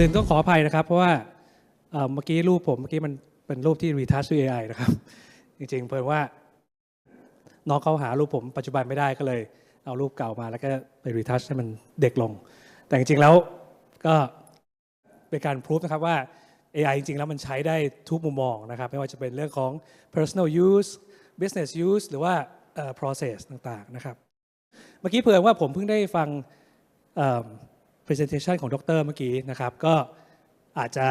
อื่นต้องขออภัยนะครับ เพราะว่าเมื่อกี้รูปผมเมื่อกี้มันเป็นรูปที่รีทัชด้วย AI นะครับ จริงๆ เพิ่นว่าน้องเขาหารูปผมปัจจุบันไม่ได้ก็เลย เอารูปเก่ามาแล้วก็ไปรีทัชให้มันเด็กลง แต่จริงๆแล้วก็เป็นการพิสูจนะครับว่า AI จริงๆ แล้วมันใช้ได้ทุกมุมมองนะครับ ไม่ว่าจะเป็นเรื่องของ personal use business use หรือว่า process ต่างๆนะครับ เมื่อกี้เผื่อว่าผมเพิ่งได้ฟัง presentation ของดรเมื่อกี้นะครับก็อาจจะ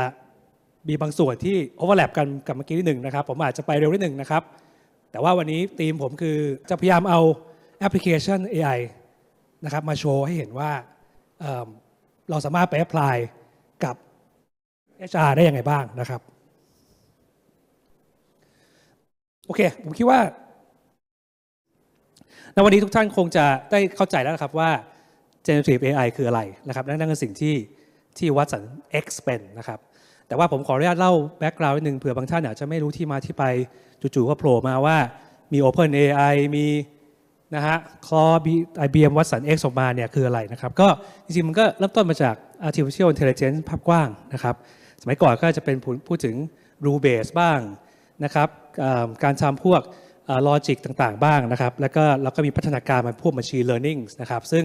มีบางส่วนที่ overlap กันกับเมื่อกี้นิดหนึ่งนะครับ ผมอาจจะไปเร็วนิดหนึ่งนะครับ แต่ว่าวันนี้ธีมผมคือจะพยายามเอาแอปพลิเคชัน AI นะครับมาโชว์ให้เห็นว่าเเราสามารถไป apply กับ HR ได้ยังไงบ้างนะครับ โอเค ผมคิดว่าในวันนี้ทุกท่านคงจะได้เข้าใจแล้วครับว่า generative AI คืออะไรนะครับนั่นคือสิ่งที่ที่วัตสัน X เป็นนะครับแต่ว่าผมขออนุญาตเล่าแบ็กกราวด์นิดนึงเผื่อบางท่านอาจจะไม่รู้ที่มาที่ไปจู่ๆก็โผล่มาว่ามี Open AI มีนะฮะ Claude IBM Watson X ออกมาเนี่ยคืออะไรนะครับก็จริงๆมันก็เริ่มต้นมาจาก artificial intelligence ภาพกว้างนะครับสมัยก่อนก็จะเป็นพูดถึง rule base บ้างนะครับการทำพวกลอจิกต่างๆ บ้างนะครับ แล้วก็เราก็มีพัฒนาการมาพวก machine learning นะครับซึ่ง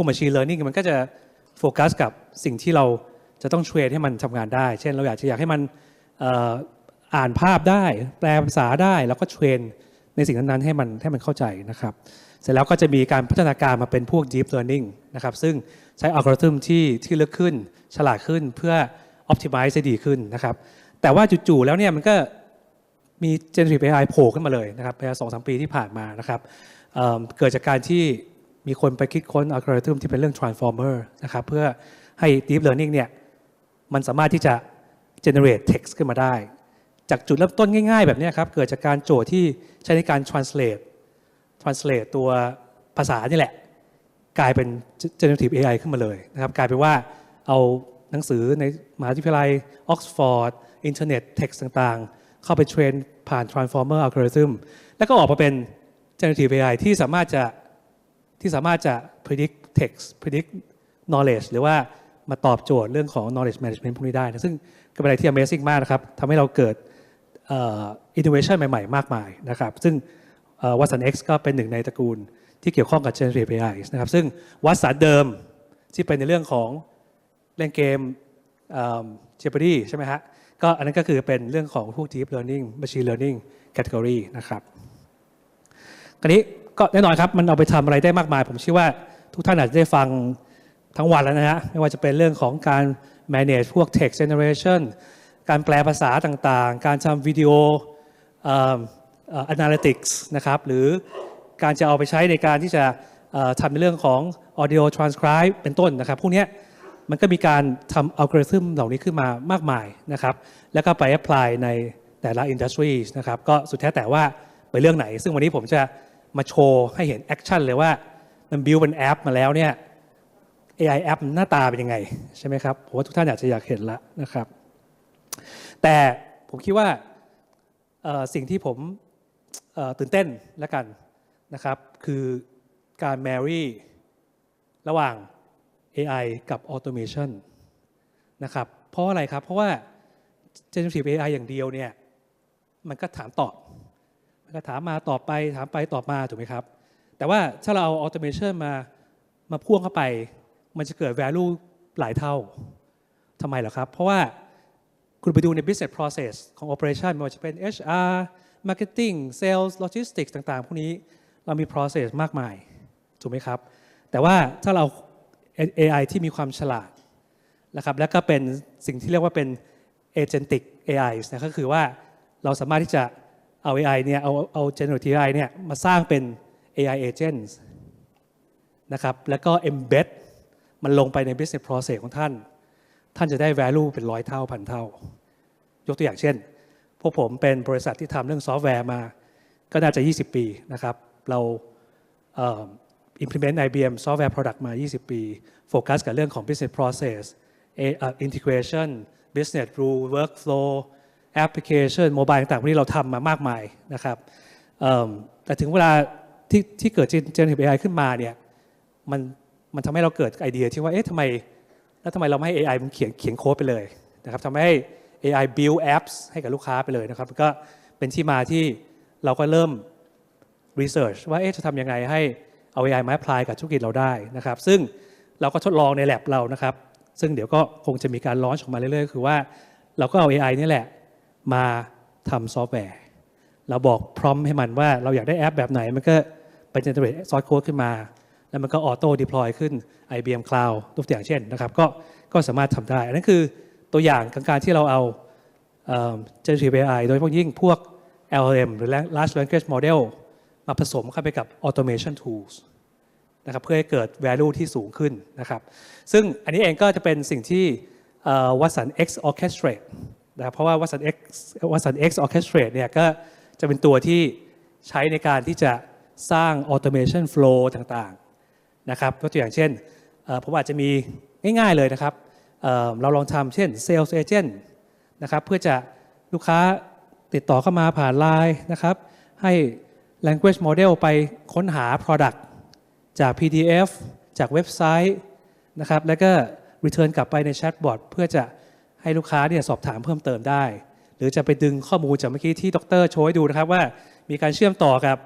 วก machine learning มันก็จะโฟกัสกับสิ่งที่เราจะต้องเทรนให้มันทำงานได้ เช่นเราอยากจะอยากให้มันอ่ออ่านภาพได้ แปลภาษาได้แล้วก็เทรนในสิ่งนั้นๆให้มันให้มันเข้าใจนะครับ เสร็จแล้วก็จะมีการพัฒนาการมาเป็นพวก deep learning นะครับ ซึ่งใช้อัลกอริทึมที่ที่ลึกขึ้น ฉลาดขึ้นเพื่อ optimize ได้ดีขึ้นนะครับ แต่ว่าจู่ๆแล้วเนี่ยมันก็มี generative AI โผล่ขึ้นมาเลยนะครับในสองสามปีที่ผ่านมานะครับเเกิดจากการที่ มีคนไปคิดค้นอัลกอริทึมที่เป็นเรื่อง transformer นะครับเพื่อให้ deep learning เนี่ยมันสามารถที่จะ generate text ขึ้นมาได้ จากจุดเริ่มต้นง่าย ๆ แบบนี้ครับ เกิดจากการโจทย์ที่ใช้ในการ translate translate ตัวภาษานี่แหละ กลายเป็น generative AI ขึ้นมาเลยนะครับกลายเป็นว่าเอาหนังสือในมหาวิทยาลัยออกซฟอร์ดอินเทอร์เน็ตเท็กซ์ต่างๆ เข้าไปเทรนผ่าน transformer algorithm แล้วก็ออกมาเป็น generative AI ที่สามารถจะ ที่สามารถจะ predict text predict knowledge หรือว่ามาตอบโจทย์เรื่องของ knowledge management พวกนี้ได้นะซึ่งก็เป็นอะไรที่ amazing มากนะครับทำให้เราเกิด innovation ใหม่ๆ มากมายนะครับ ซึ่งวัตสัน X ก็เป็นหนึ่งในตระกูลที่เกี่ยวข้องกับ generative AI นะครับ ซึ่งวัสันเดิมที่เป็นในเรื่องของเล่นเกมเจ e ป d y ใช่ไหมฮะ ก็อันนั้นก็คือเป็นเรื่องของพวก deep learning machine learning category นะครับคราวนี้ ก็แน่นอนครับมันเอาไปทำอะไรได้มากมาย ผมเชื่อว่าทุกท่านอาจจะได้ฟังทั้งวันแล้วนะฮะไม่ว่าจะเป็นเรื่องของการ manage พวก text generation การแปลภาษาต่างๆ การทำวิดีโอ analytics นะครับ หรือการจะเอาไปใช้ในการที่จะทำในเรื่องของ audio transcribe เป็นต้นนะครับ พวกนี้มันก็มีการทำอัลกอริทึมเหล่านี้ขึ้นมามากมายนะครับ แล้วก็ไป apply ในแต่ละ industry นะครับ ก็สุดแท้แต่ว่าไปเรื่องไหน ซึ่งวันนี้ผมจะ มาโชว์ให้เห็นแอคชั่นเลยว่ามัน build เป็นแอปมาแล้วเนี่ย AI แอปหน้าตาเป็นยังไง ใช่ไหมครับผมว่าทุกท่านอาจจะอยากเห็นล้วนะครับ แต่ผมคิดว่าสิ่งที่ผมตื่นเต้นแล้วกันนะครับ คือการ marry ระหว่าง AI กับ automation นะครับเพราะอะไรครับ เพราะว่า generative AI อย่างเดียวเนี่ย มันก็ถามตอบ ก็ถามมาตอบไปถามไปตอบมาถูกไหมครับ แต่ว่าถ้าเราเอา automation มามาพ่วงเข้าไป มันจะเกิด value หลายเท่าทำไมเหรอครับ เพราะว่าคุณไปดูใน business process ของ operation ไม่ว่าจะเป็น HR marketing sales logistics ต่างๆ พวกนี้เรามี process มากมาย ถูกไหมครับ แต่ว่าถ้าเรา AI ที่มีความฉลาดนะครับ แล้วก็เป็นสิ่งที่เรียกว่าเป็น agentic AI นะก็คือว่าเราสามารถที่จะ เอา AI เนี่ยเอาเอา generative AI เนี่ยมาสร้างเป็น AI agents นะครับแล้วก็ embed มันลงไปใน business process ของท่าน ท่านจะได้ value เป็นร้อยเท่าพันเท่า ยกตัวอย่างเช่น พวกผมเป็นบริษัทที่ทำเรื่องซอฟต์แวร์มา ก็น่าจะ 20 ปีนะครับ เราเ implement IBM software product มา 20 ปี โฟกัสกับเรื่องของ business process A- เอ่อ integration business rule workflow application mobile ต่างๆพวกนี้เราทำมามากมายนะครับแต่ถึงเวลาที่ที่เกิด generative AI ขึ้นมาเนี่ยมันมันทำให้เราเกิดไอเดียที่ว่าเอ๊ะทำไมแล้วทำไมเราไม่ให้ AI มันเขียนเขียนโค้ดไปเลยนะครับทำให้ AI build apps ให้กับลูกค้าไปเลยนะครับก็เป็นที่มาที่เราก็เริ่ม research ว่าเอ๊ะจะทำยังไงให้เอา AI มา apply กับธุรกิจเราได้นะครับ ซึ่งเราก็ทดลองใน lab เรานะครับ ซึ่งเดี๋ยวก็คงจะมีการ launch ออกมาเรื่อยๆ คือว่าเราก็เอา AI นี่แหละ มาทำซอฟต์แวร์ เราบอกพร้อมให้มันว่าเราอยากได้แอปแบบไหน มันก็ไป generate source code ขึ้นมา แล้วมันก็ auto deploy ขึ้น IBM Cloud ตัวอย่างเช่นนะครับก็ก็สามารถทำได้ อันนั้นคือตัวอย่างการที่เราเอาเอ่อ generative AI โดยเฉพาะยิ่งพวก LLM หรือ large language model มาผสมเข้าไปกับ automation tools นะครับเพื่อให้เกิด value ที่สูงขึ้นนะครับ ซึ่งอันนี้เองก็จะเป็นสิ่งที่วัสัน X Orchestrate นะครับเพราะว่าวัสัน X วัสัน X Orchestrate เนี่ยก็จะเป็นตัวที่ใช้ในการที่จะสร้าง automation flow ต่างๆนะครับตัวอย่างเช่นผมอาจจะมีง่ายๆเลยนะครับเเราลองทำเช่น sales agent นะครับเพื่อจะลูกค้าติดต่อเข้ามาผ่านไลน์นะครับ ให้ language model ไปค้นหา product จาก PDF จากเว็บไซต์นะครับแล้วก็ return กลับไปในแชทบอทเพื่อจะ ให้ลูกค้าเนี่ยสอบถามเพิ่มเติมได้ หรือจะไปดึงข้อมูลจากเมื่อกี้ที่ดรโชว์ให้ดูนะครับว่ามีการเชื่อมต่อกับ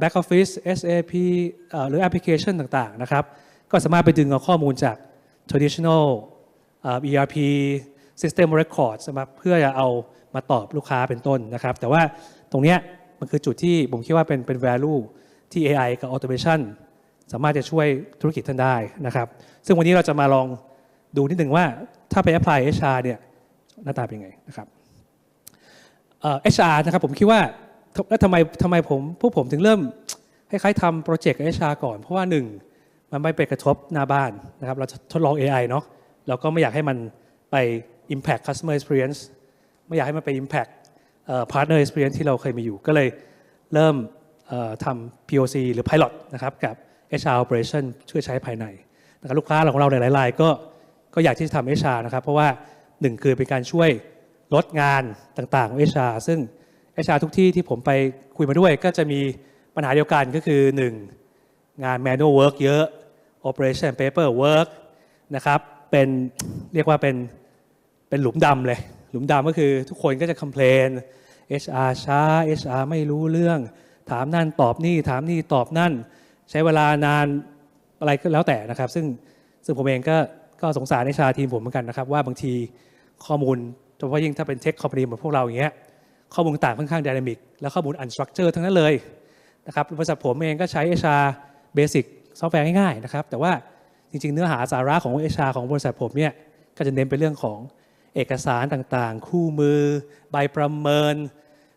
back office SAP หรือแอปพลิเคชันต่างๆนะครับ ก็สามารถไปดึงเอาข้อมูลจาก traditional ERP system record สำหรับเพื่อจะเอามาตอบลูกค้าเป็นต้นนะครับ แต่ว่าตรงเนี้ยมันคือจุดที่ผมคิดว่าเป็นเป็น value ที่ AI กับ automation สามารถจะช่วยธุรกิจท่านได้นะครับ ซึ่งวันนี้เราจะมาลองดูนิดหนึ่งว่า ถ้าไป apply HR เนี่ยหน้าตาเป็นไงนะครับเอ่อ HR นะครับผมคิดว่าแล้วทำไมทำไมผมพวกผมถึงเริ่มคล้ายๆทำโปรเจกต์กับ HR ก่อน เพราะว่าหนึ่งมันไม่ไปกระทบหน้าบ้านนะครับเราทดลอง AI เนาะเราก็ไม่อยากให้มันไป impact customer experience ไม่อยากให้มันไป impact partner experience ที่เราเคยมีอยู่ ก็เลยเริ่มทำ POC หรือ pilot นะครับกับ HR operation ช่วยใช้ภายในนะครับลูกค้าของเราหลายๆรายก็ ก็อยากที่จะทำ HR นะครับ เพราะว่าหนึ่งคือเป็นการช่วยลดงานต่างๆของ HR ซึ่ง HR ทุกที่ที่ผมไปคุยมาด้วย ก็จะมีปัญหาเดียวกันก็คือ 1 งาน manual work เยอะ operation paper work นะครับเป็นเรียกว่าเป็นเป็นหลุมดำเลย หลุมดำก็คือทุกคนก็จะคอมเพลน HR ช้า HR ไม่รู้เรื่อง ถามนั่นตอบนี่ถามนี่ตอบนั่น ใช้เวลานานอะไรก็แล้วแต่นะครับ ซึ่งซึ่งผมเองก็ ก็สงสารในชาทีมผมเหมือนกันนะครับ ว่าบางทีข้อมูลโดยเฉพาะยิ่งถ้าเป็นเทคคอมพานีเหมือนพวกเราอย่างเงี้ยข้อมูลต่างค่อนข้างดินามิกแล้วข้อมูลอันสตรัคเจอร์ทั้งนั้นเลยนะครับบริษัทผมเองก็ใช้ HR Basic ซอฟต์แวร์ง่ายๆนะครับแต่ว่าจริงๆ เนื้อหาสาระของ HR ของบริษัทผมเนี่ยก็จะเน้นไปเรื่องของเอกสารต่างๆ คู่มือ ใบประเมิน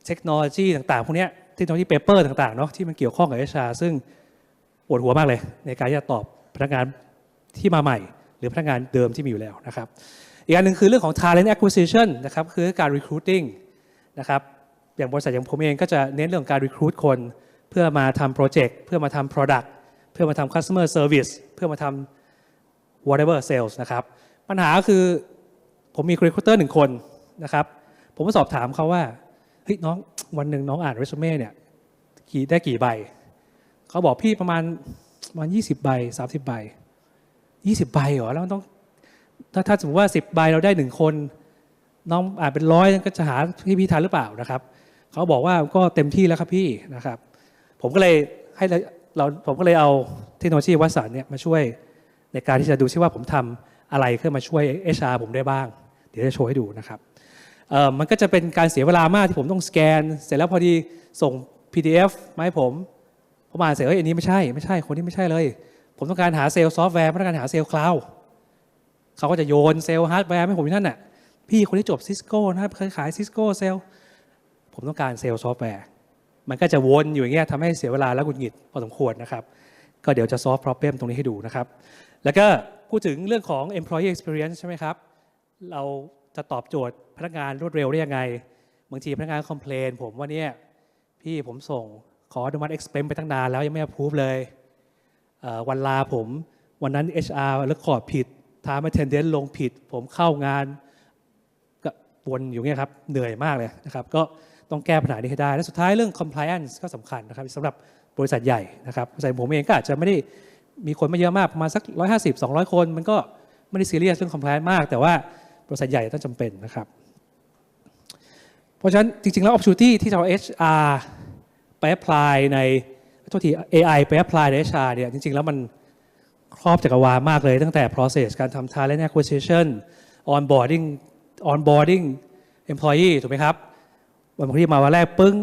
เทคโนโลยีต่างๆพวกนี้เทคโนโลยีเปเปอร์ต่างๆเนาะที่มันเกี่ยวข้องกับ HR ซึ่งปวดหัวมากเลย ในการที่จะตอบพนักงานที่มาใหม่ หรือพนักงานเดิมที่มีอยู่แล้วนะครับ อีกอันหนึ่งคือเรื่องของ talent acquisition นะครับคือการ recruiting นะครับอย่างบริษัทอย่างผมเองก็จะเน้นเรื่องการ recruit คน เพื่อมาทำโปรเจกต์เพื่อมาทำ product เพื่อมาทำ customer service เพื่อมาทำ whatever sales นะครับปัญหาคือผมมี recruiter หนึ่งคนนะครับผมก็สอบถามเขาว่าเฮ้ยน้องวันหนึ่งน้องอ่านเรซูเม่เนี่ยกี่ได้กี่ใบเขาบอกพี่ประมาณประมาณยี่สิบใบสามสิบใบ ยี่สิบใบเหรอแล้วมันต้อง ถ้าถ้าสมมติว่าสิบใบเราได้หนึ่งคน น้องอ่านเป็นร้อยก็จะหาพี่พี่ทันหรือเปล่านะครับเขาบอกว่าก็เต็มที่แล้วครับพี่นะครับ ผมก็เลยให้เราผมก็เลยเอาเทคโนโลยีวัสสันเนี่ยมาช่วยในการที่จะดูซิว่าผมทำอะไรเพื่อมาช่วย HR ผมได้บ้าง เดี๋ยวจะโชว์ให้ดูนะครับมันก็จะเป็นการเสียเวลามากที่ผมต้องสแกน เสร็จแล้วพอดีส่ง PDF มาให้ผมผมอ่านเสร็จเอ้ยอันนี้ไม่ใช่ไม่ใช่คนนี้ไม่ใช่เลย ผมต้องการหาเซลล์ซอฟต์แวร์ไม่ต้องการหาเซลล์คลาวด์เขาก็จะโยนเซลล์ฮาร์ดแวร์ให้ผมที่นั่นน่ะพี่คนที่จบซิสโก้นะครับเคยขายซิสโก้เซลล์ผมต้องการเซลล์ซอฟต์แวร์มันก็จะวนอยู่อย่างเงี้ยทำให้เสียเวลาและหงุดหงิดพอสมควรนะครับ ก็เดี๋ยวจะ solve problem ตรงนี้ให้ดูนะครับ แล้วก็พูดถึงเรื่องของ employee experience ใช่ไหมครับ เราจะตอบโจทย์พนักงานรวดเร็วได้ยังไง บางทีพนักงาน complain ผมว่าเนี่ยพี่ผมส่งขออนุมัติ expense ไปตั้งนานแล้วยังไม่ approve เลย วันลาผม วันนั้น HR แล้วขอดผิด time attendance ลงผิด ผมเข้างานก็วนอยู่เงี้ยครับเหนื่อยมากเลยนะครับ ก็ต้องแก้ปัญหานี้ให้ได้ และสุดท้ายเรื่อง compliance ก็สำคัญนะครับสำหรับบริษัทใหญ่นะครับบริษัทผมเองก็อาจจะไม่ได้มีคนไม่เยอะมากประมาณสัก 150 200 คน มันก็ไม่ได้ซีเรียสเรื่อง compliance มาก แต่ว่าบริษัทใหญ่ต้องจำเป็นนะครับ เพราะฉะนั้นจริงๆ แล้ว opportunity ที่เอา HR ไป apply ใน โทษที AI ไป apply ใน HR เนี่ยจริง ๆ แล้วมันครอบจักรวาลมากเลย ตั้งแต่ process การทำ talent acquisition onboarding onboarding employee ถูกไหมครับ วันบางทีมาวันแรกปึ้ง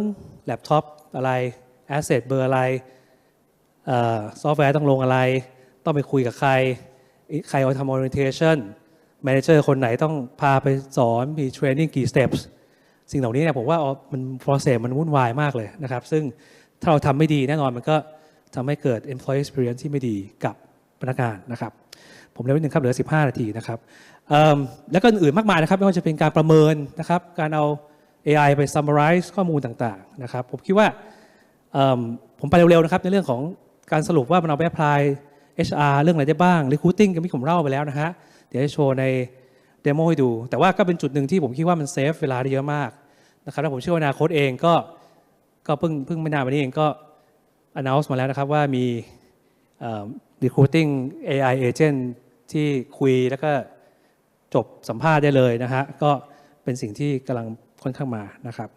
แล็ปท็อปอะไร asset เบอร์อะไรซอฟต์แวร์ต้องลงอะไร ต้องไปคุยกับใคร ใครเอาทำ orientation manager คนไหนต้องพาไปสอน มี training กี่ steps สิ่งเหล่านี้เนี่ยผมว่ามัน process มันวุ่นวายมากเลยนะครับ ซึ่ง ถ้าเราทำไม่ดีแน่นอนมันก็ทำให้เกิด employee experience ที่ไม่ดีกับพนักงานนะครับ ผมเร็วนิดนึงครับ เหลือ 15 นาทีนะครับแล้วก็อื่นๆมากมายนะครับ ไม่ว่าจะเป็นการประเมินนะครับ การเอา AI ไป summarize ข้อมูลต่างๆนะครับ ผมคิดว่าผมไปเร็วๆนะครับในเรื่องของการสรุปว่ามันเอาไป apply HR เรื่องอะไรได้บ้าง recruiting ก็มีผมเล่าไปแล้วนะฮะ เดี๋ยวจะโชว์ในเดโมให้ดู แต่ว่าก็เป็นจุดหนึ่งที่ผมคิดว่ามันเซฟเวลาได้เยอะมากนะครับ แล้วผมเชื่อว่าอนาคตเองก็ ก็เพิ่งเพิ่งไม่นานมานี้เองก็ announce มาแล้วนะครับว่ามี recruiting AI agent ที่คุยแล้วก็จบสัมภาษณ์ได้เลยนะฮะ ก็เป็นสิ่งที่กำลังค่อนข้างมานะครับ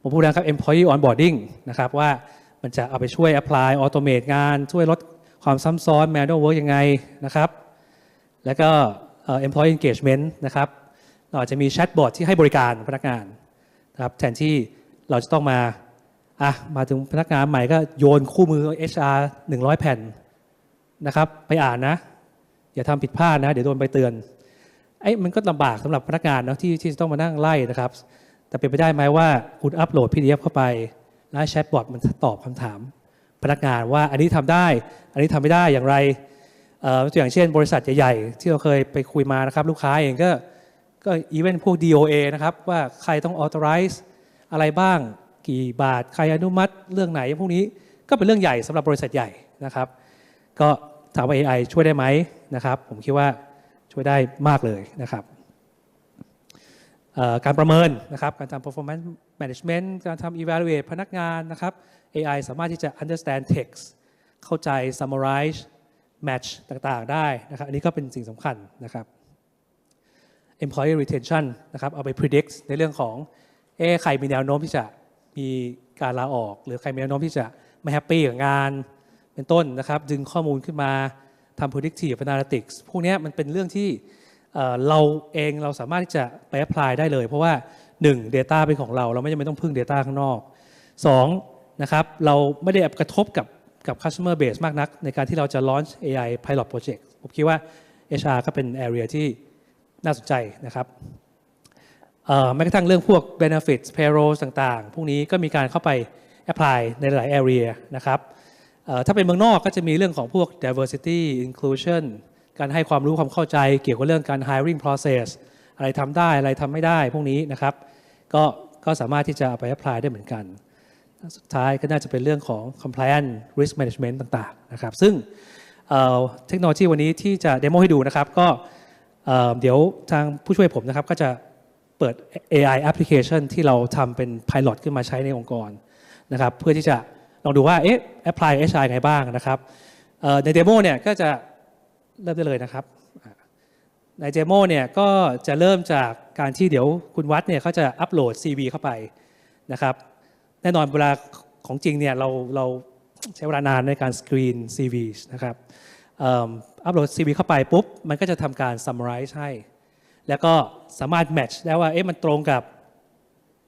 ผมพูดนะครับ employee onboarding นะครับว่ามันจะเอาไปช่วย apply automate งาน ช่วยลดความซ้ำซ้อน manual work ยังไงนะครับ แล้วก็เอ่อ employee engagement นะครับเราอาจจะมีแชทบอทที่ให้บริการพนักงานนะครับแทนที่ เราจะต้องมาอะมาถึงพนักงานใหม่ก็โยนคู่มือ HR 100 แผ่นนะครับ ไปอ่านนะ อย่าทำผิดพลาดนะ เดี๋ยวโดนใบเตือนไอ้มันก็ลำบากสำหรับพนักงานเนาะที่ที่จะต้องมานั่งไล่นะครับ แต่เป็นไปได้ไหมว่าคุณอัปโหลด PDF เข้าไป แล้วแชทบอทมันตอบคำถาม พนักงานว่าอันนี้ทำได้ อันนี้ทำไม่ได้อย่างไรเอ่อตัวอย่างเช่น บริษัทใหญ่ๆที่เราเคยไปคุยมานะครับ ลูกค้าเองก็ก็อีเวนต์พวก DOA นะครับว่าใครต้อง authorize อะไรบ้าง กี่บาทใครอนุมัติเรื่องไหนพวกนี้ก็เป็นเรื่องใหญ่สำหรับบริษัทใหญ่นะครับ ก็ถามว่า AI ช่วยได้ไหมนะครับ ผมคิดว่าช่วยได้มากเลยนะครับการประเมินนะครับการทำ performance management การทำ evaluate พนักงานนะครับ AI สามารถที่จะ understand text เข้าใจ summarize match ต่างๆ ได้นะครับ อันนี้ก็เป็นสิ่งสำคัญนะครับ employee retention นะครับ เอาไป predict ในเรื่องของ เอ๊ใครมีแนวโน้มที่จะมีการลาออก หรือใครมีแนวโน้มที่จะไม่แฮปปี้กับงานเป็นต้นนะครับ ดึงข้อมูลขึ้นมาทำ predictive analytics พวกนี้มันเป็นเรื่องที่เเราเองเราสามารถที่จะไป apply ได้เลย เพราะว่า 1 Data เป็นของเรา เราไม่จำเป็นต้องพึ่ง Data ข้างนอก 2. นะครับเราไม่ได้กระทบกับกับ customer base มากนัก ในการที่เราจะ launch AI pilot project ผมคิดว่า HR ก็เป็น area ที่น่าสนใจนะครับ แม้กระทั่งเรื่องพวก benefits payroll ต่างๆ พวกนี้ก็มีการเข้าไป apply ในหลาย area นะครับถ้าเป็นเมืองนอกก็จะมีเรื่องของพวก diversity inclusion การให้ความรู้ความเข้าใจเกี่ยวกับเรื่องการ hiring process อะไรทำได้อะไรทำไม่ได้พวกนี้นะครับ ก็ก็สามารถที่จะเอาไป apply ได้เหมือนกัน สุดท้ายก็น่าจะเป็นเรื่องของ compliance risk management ต่างๆนะครับ ซึ่งเเทคโนโลยีวันนี้ที่จะเดโมให้ดูนะครับ ก็เเดี๋ยวทางผู้ช่วยผมนะครับก็จะ เปิด AI application ที่เราทำเป็น pilot ขึ้นมาใช้ในองค์กรนะครับเพื่อที่จะลองดูว่าเอ๊ะ apply HR ไงบ้างนะครับในเดโมเนี่ยก็จะเริ่มได้เลยนะครับในเดโมเนี่ยก็จะเริ่มจากการที่เดี๋ยวคุณวัดเนี่ยเขาจะอัปโหลด CV เข้าไปนะครับแน่นอนเวลาของจริงเนี่ยเราเราใช้เวลานานในการสกรีน CV นะครับอัปโหลด CV เข้าไปปุ๊บ มันก็จะทำการ summarize ให้ แล้วก็สามารถ match ได้ว่าเอ๊ะมันตรงกับ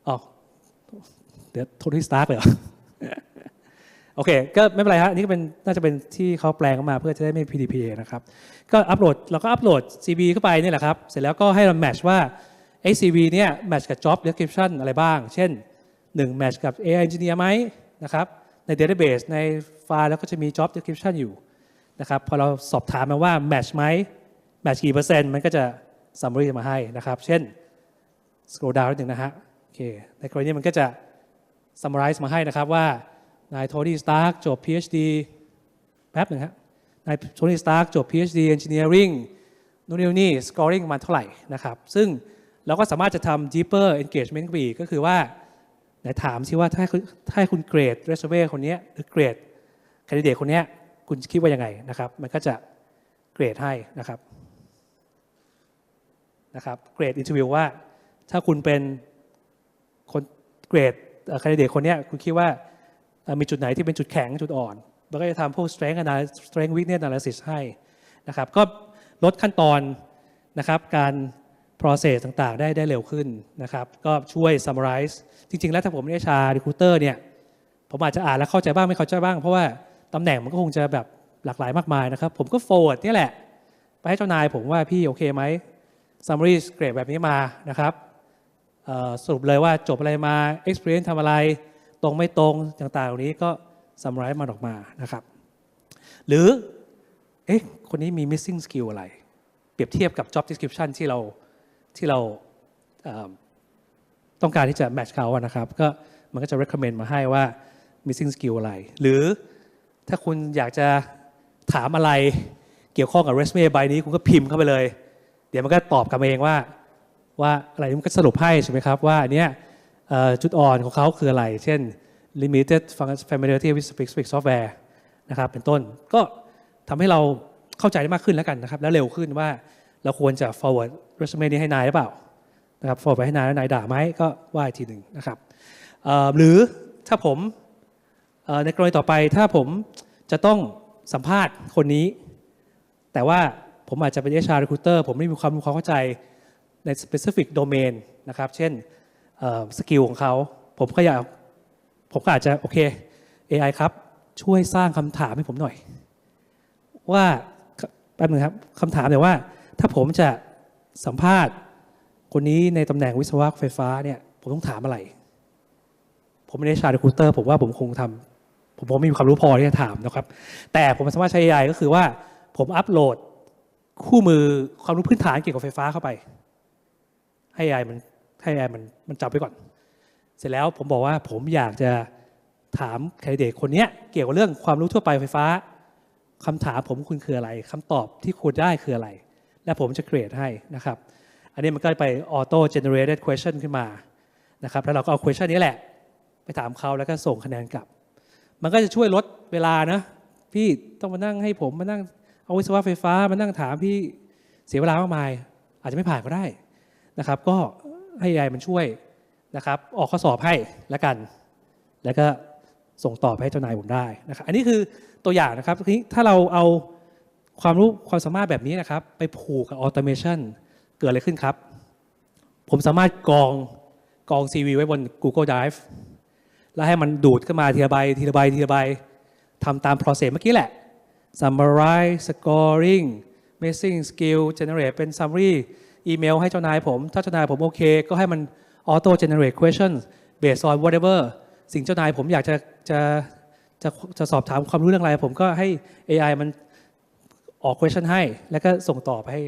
อ๋อเดี๋ยวโทนี่สตาร์กเลยเหรอโอเค ก็ไม่เป็นไรฮะอันนี่ก็เป็นน่าจะเป็นที่เขาแปลงออกมาเพื่อจะได้ไม่ PDPA นะครับ ก็อัปโหลดเราก็อัปโหลด CV เข้าไปนี่แหละครับ เสร็จแล้วก็ให้เรา match ว่าไอ้ CV เนี่ย match กับ job description อะไรบ้าง เช่น1 match กับ AI engineer ไหมนะครับ ใน database ในไฟล์แล้วก็จะมี job description อยู่นะครับ พอเราสอบถามมาว่า match ไหม match กี่เปอร์เซ็นต์มันก็จะ summary มาให้นะครับ เช่น scroll down นิดหนึ่งนะฮะโอเคในกรณีมันก็จะ summarize มาให้นะครับว่านายโทนี่สตาร์กจบ PhD แป๊บหนึ่งฮะนายโทนี่สตาร์กจบ PhD Engineering นู่นนี่นี่ scoring มาเท่าไหร่นะครับ ซึ่งเราก็สามารถจะทำ deeper engagement ไปอีกก็คือว่าไหนถามสิว่าถ้าถ้าให้คุณเกรดเรสเวคนนี้หรือเกรดแคนดิเดตคนนี้คุณคิดว่ายังไงนะครับ มันก็จะเกรดให้นะครับ นะครับเกรดอินเทอร์วิวว่า ถ้าคุณเป็นคนเกรดค n d i d a t คนนี้คุณคิดว่ามีจุดไหนที่เป็นจุดแข็งจุดอ่อนแล้วก็จะทำพวก strength analysis strength weakness analysis ให้นะครับ ก็ลดขั้นตอนนะครับการ process ต่างๆ ได้ได้เร็วขึ้นนะครับ ก็ช่วย summarize จริง ๆ แล้วถ้าผมไม่ชา recruiter เนี่ยผมอาจจะอ่านแล้วเข้าใจบ้างไม่เข้าใจบ้าง เพราะว่าตำแหน่งมันก็คงจะแบบหลากหลายมากมายนะครับ ผมก็ forward เนี่ยแหละ ไปให้เจ้านายผมว่าพี่โอเคไหม summary เกรดแบบนี้มานะครับสรุปเลยว่าจบอะไรมา experience ทำอะไร ตรงไม่ตรงต่างๆเหล่านี้ก็ summarize มันออกมานะครับ หรือ เอ๊ะ คนนี้มี missing skill อะไร เปรียบเทียบกับ job description ที่เราที่เราเต้องการที่จะ match เขาอะนะครับ ก็มันก็จะ recommend มาให้ว่า missing skill อะไร หรือถ้าคุณอยากจะถามอะไรเกี่ยวข้องกับ resume ใบนี้ คุณก็พิมพ์เข้าไปเลย เดี๋ยวมันก็ตอบกลับมาเองว่าว่าอะไรมันก็สรุปให้ใช่ไหมครับว่าอันเนี้ยจุดอ่อนของเขาคืออะไร เช่น limited familiarity with specific software นะครับเป็นต้นก็ทำให้เราเข้าใจได้มากขึ้นแล้วกันนะครับ แล้วเร็วขึ้นว่าเราควรจะ forward resume นี้ให้นายหรือเปล่านะครับ forward ไปให้นายแล้วนายด่าไหมก็ว่าอีกทีหนึ่งนะครับหรือถ้าผมในกรณีต่อไปถ้าผมจะต้องสัมภาษณ์คนนี้ แต่ว่า ผมอาจจะเป็น HR recruiter ผมไม่มีความรู้ความเข้าใจใน specific domain นะครับ เช่นสกิลของเขา ผมก็อยากผมก็อาจจะโอเค AI ครับ ช่วยสร้างคำถามให้ผมหน่อย ว่าแป๊บนึงครับคำถามเนี่ยว่า ถ้าผมจะสัมภาษณ์ คนนี้ในตำแหน่งวิศวะไฟฟ้าเนี่ย ผมต้องถามอะไร ผมไม่ได้ชาร์คูเตอร์ผมว่าผมคงทำผมผมไม่มีความรู้พอที่จะถามนะครับ แต่ผมสามารถใช้ AI ก็คือว่าผมอัปโหลด คู่มือความรู้พื้นฐานเกี่ยวกับไฟฟ้าเข้าไป ให้ AI มันให้ AI มันมันจับไว้ก่อน เสร็จแล้วผมบอกว่าผมอยากจะถามแคนดิเดตคนนี้เกี่ยวกับเรื่องความรู้ทั่วไปไฟฟ้าคำถามผมคุณคืออะไรคำตอบที่คุณได้คืออะไร และผมจะเกรดให้นะครับ อันนี้มันก็ไป auto generated question ขึ้นมานะครับแล้วเราก็เอา question นี้แหละ ไปถามเขาแล้วก็ส่งคะแนนกลับ มันก็จะช่วยลดเวลานะ พี่ต้องมานั่งให้ผมมานั่ง เอาวิศวะไฟฟ้ามานั่งถามพี่เสียเวลามากมาย อาจจะไม่ผ่านก็ได้นะครับ ก็ให้ AI มันช่วยนะครับ ออกข้อสอบให้แล้วกัน แล้วก็ส่งต่อไปให้เจ้านายผมได้นะครับ อันนี้คือตัวอย่างนะครับทีนี้ถ้าเราเอาความรู้ความสามารถแบบนี้นะครับ ไปผูกกับออโตเมชันเกิดอะไรขึ้นครับ ผมสามารถกองกอง CV ไว้บน Google Drive แล้วให้มันดูดขึ้นมาทีละใบทีละใบทีละใบทำตาม process เมื่อกี้แหละ summarize scoring missing skill generate เป็น summary อีเมลให้เจ้านายผม ถ้าเจ้านายผมโอเค ก็ให้มัน auto generate questions based on whatever สิ่งเจ้านายผมอยากจะจะจะจะสอบถามความรู้เรื่องอะไร ผมก็ให้ AI มันออก question ให้ แล้วก็ส่งต่อไปให้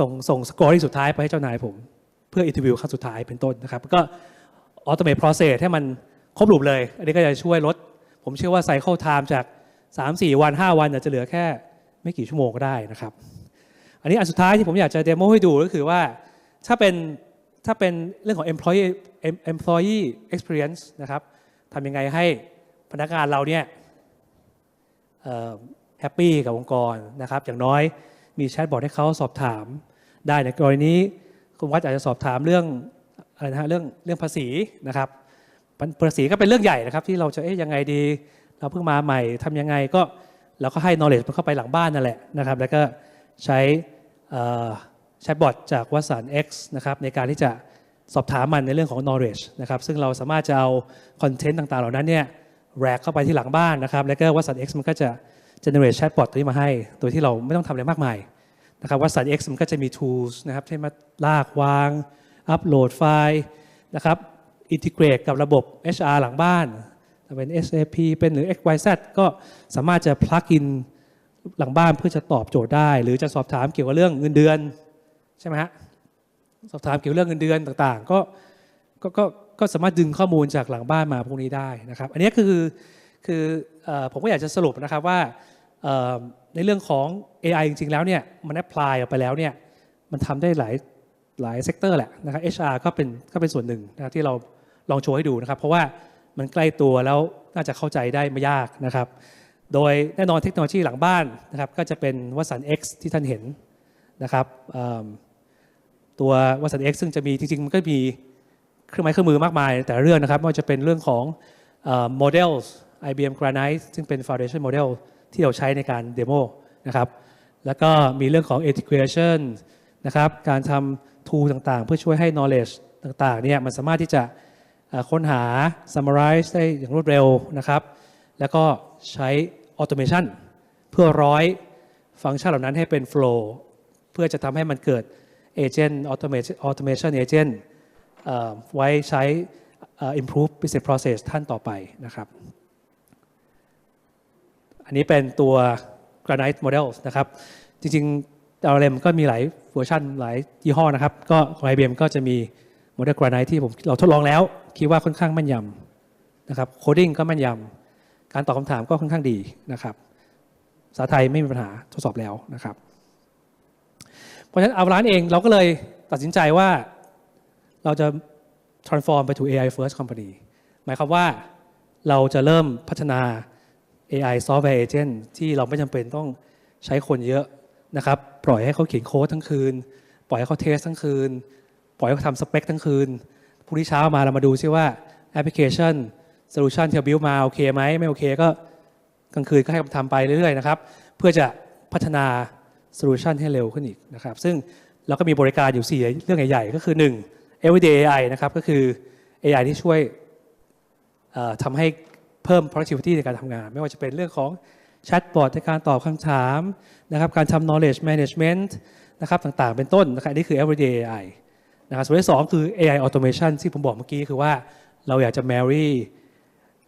ส่งส่ง scoring สุดท้ายไปให้เจ้านายผม เพื่อ interview ครั้งสุดท้ายเป็นต้นนะครับ ก็ automate process ให้มันครบรูปเลย อันนี้ก็จะช่วยลด ผมเชื่อว่า cycle time จาก 3-4 วัน 5 วันอาจจะเหลือแค่ไม่กี่ชั่วโมงก็ได้นะครับ อันนี้อันสุดท้ายที่ผมอยากจะเดโมให้ดูก็คือว่าถ้าเป็นถ้าเป็นเรื่องของ employee employee experience นะครับทำยังไงให้พนักงานเราเนี่ยแฮปปี้กับองค์กรนะครับ อย่างน้อยมีแชทบอทให้เขาสอบถาม ได้ในกรณีนี้คุณวัดอาจจะสอบถามเรื่องอะไรนะฮะเรื่องเรื่องภาษีนะครับภาษีก็เป็นเรื่องใหญ่นะครับ ที่เราจะเอ๊ยยังไงดี เราเพิ่งมาใหม่ทำยังไงก็เราก็ให้ knowledge มันเข้าไปหลังบ้านนั่นแหละนะครับ แล้วก็ใช้แชทบอทจากวัสัน X นะครับในการที่จะสอบถามมันในเรื่องของ knowledge นะครับซึ่งเราสามารถจะเอาคอนเทนต์ต่างๆ เหล่านั้นเนี่ยแรกเข้าไปที่หลังบ้านนะครับ แล้วก็วัสัน X มันก็จะ generate chatbot ตัวนี้มาให้ โดยที่เราไม่ต้องทำอะไรมากมายนะครับวัสัน X มันก็จะมี tools นะครับที่มาลากวาง อัปโหลดไฟล์นะครับอินทิเกรตกับระบบ HR หลังบ้าน จะเป็น SAP เป็นหรือ XYZ ก็สามารถจะ plug in หลังบ้านเพื่อจะตอบโจทย์ได้ หรือจะสอบถามเกี่ยวกับเรื่องเงินเดือนใช่ไหมฮะสอบถามเกี่ยวกับเรื่องเงินเดือนต่างๆ ก็ก็ก็ก็สามารถดึงข้อมูลจากหลังบ้านมาพวกนี้ได้นะครับ อันนี้คือคือผมก็อยากจะสรุปนะครับว่าในเรื่องของ AI จริงๆแล้วเนี่ยมันแอพพลายออกไปแล้วเนี่ยมันทำได้หลายหลายเซกเตอร์แหละนะครับ HR ก็เป็นก็เป็นส่วนหนึ่งนะที่เราลองโชว์ให้ดูนะครับ เพราะว่า มันใกล้ตัวแล้วน่าจะเข้าใจได้ไม่ยากนะครับ โดยแน่นอนเทคโนโลยีหลังบ้านนะครับก็จะเป็นวัสัน X ที่ท่านเห็นนะครับตัววัสัน X ซึ่งจะมีจริงๆ มันก็มีเครื่องไม้เครื่องมือมากมาย แต่เรื่องนะครับไม่ว่าจะเป็นเรื่องของโมเดล IBM Granite ซึ่งเป็น foundation model ที่เราใช้ในการเดโมนะครับแล้วก็มีเรื่องของ integration นะครับการทำ tool ต่างๆ เพื่อช่วยให้ knowledge ต่างๆเนี่ยมันสามารถที่จะ ค้นหา summarize ได้อย่างรวดเร็วนะครับ แล้วก็ใช้ automation เพื่อร้อยฟังก์ชันเหล่านั้นให้เป็น flow เพื่อจะทำให้มันเกิด agent automation automation agent ไว้ใช้ improve business process ท่านต่อไปนะครับ อันนี้เป็นตัว Granite Model นะครับ จริงๆ LLM ก็มีหลายเวอร์ชันหลายยี่ห้อนะครับ ก็ของ IBM ก็จะมี Model Granite ที่ผมเราทดลองแล้ว คิดว่าค่อนข้างแม่นยำนะครับโคดิ้งก็แม่นยำการตอบคำถามก็ค่อนข้างดีนะครับภาษาไทยไม่มีปัญหาทดสอบแล้วนะครับ เพราะฉะนั้นเอาร้านเองเราก็เลยตัดสินใจว่าเราจะ transform ไป to AI first company หมายความว่าเราจะเริ่มพัฒนา AI software agent ที่เราไม่จำเป็นต้องใช้คนเยอะนะครับ ปล่อยให้เขาเขียนโค้ดทั้งคืน ปล่อยให้เขาเทสทั้งคืน ปล่อยให้เขาทำสเปคทั้งคืน พรุ่งนี้เช้ามาเรามาดูซิว่าแอปพลิเคชันโซลูชันที่เราบิวมาโอเคไหมไม่โอเคก็กลางคืนก็ให้ทำไปเรื่อยๆนะครับ เพื่อจะพัฒนาโซลูชันให้เร็วขึ้นอีกนะครับ ซึ่งเราก็มีบริการอยู่ 4 เรื่องใหญ่ๆ ก็คือ 1 everyday AI นะครับ ก็คือ AI ที่ช่วยทำให้เพิ่ม productivity ในการทำงาน ไม่ว่าจะเป็นเรื่องของแชทบอทในการตอบคำถามนะครับ การทำ knowledge management นะครับต่างๆ เป็นต้นนะครับนี่คือ everyday AI นะครับส่วนที่สองคือ AI automation ที่ผมบอกเมื่อกี้คือว่าเราอยากจะ marry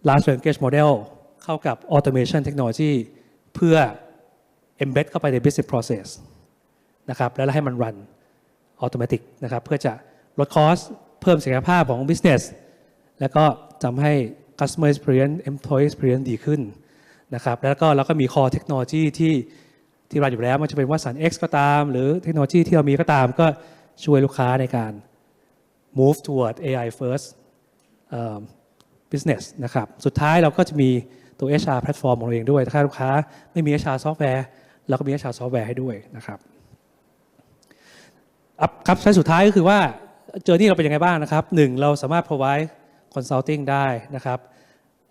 large language model เข้ากับ automation technology เพื่อ embed เข้าไปใน business process นะครับแล้วให้มัน run automatic นะครับเพื่อจะลด cost เพิ่มศักยภาพของ business แล้วก็ทำให้ customer experience employee experience ดีขึ้นนะครับแล้วก็เราก็มี core technology ที่ที่เราอยู่แล้วมันจะเป็นวัสัน X ก็ตาม หรือเทคโนโลยีที่เรามีก็ตามก็ ช่วยลูกค้าในการ move toward AI first business นะครับ สุดท้ายเราก็จะมีตัว HR platform ของเราเองด้วย ถ้าลูกค้าไม่มี HR software เราก็มี HR software ให้ด้วยนะครับครับครับใช้สุดท้ายก็คือว่าเจอที่เราเป็นยังไงบ้างนะครับหนึ่งเราสามารถ provide consulting ได้นะครับ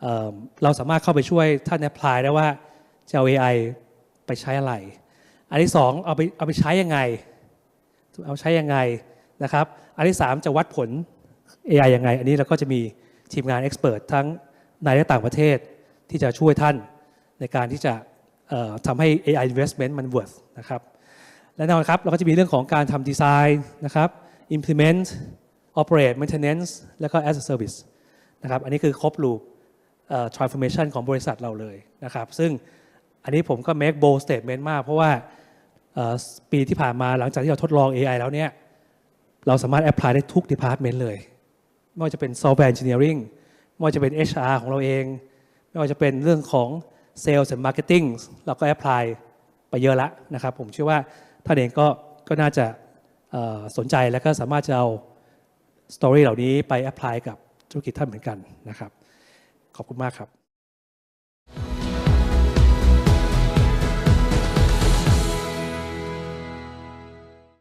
เเราสามารถเข้าไปช่วยท่าน apply ได้ว่าจะเอา AI ไปใช้อะไร อันที่สองเอาไปเอาไปใช้ยังไง เอาใช้ยังไงนะครับ อันที่สามจะวัดผล AI ยังไง อันนี้เราก็จะมีทีมงาน expert ทั้งในและต่างประเทศที่จะช่วยท่านในการที่จะทำให้ AI investment มัน worth นะครับ และแน่นอนครับ เราก็จะมีเรื่องของการทำดีไซน์นะครับ implement operate maintenance แล้วก็ as a service นะครับ อันนี้คือครบ loop transformation ของบริษัทเราเลยนะครับ ซึ่งอันนี้ผมก็ make bold statement มากเพราะว่า ปีที่ผ่านมาหลังจากที่เราทดลอง AI แล้วเนี่ยเราสามารถ apply ได้ทุก department เลย ไม่ว่าจะเป็น software engineering ไม่ว่าจะเป็น HR ของเราเอง ไม่ว่าจะเป็นเรื่องของ sales and marketing เราก็ apply ไปเยอะแล้วนะครับ ผมเชื่อว่าท่านเองก็ก็น่าจะสนใจและก็สามารถจะเอาสตอรี่เหล่านี้ไป apply กับธุรกิจท่านเหมือนกันนะครับ ขอบคุณมากครับ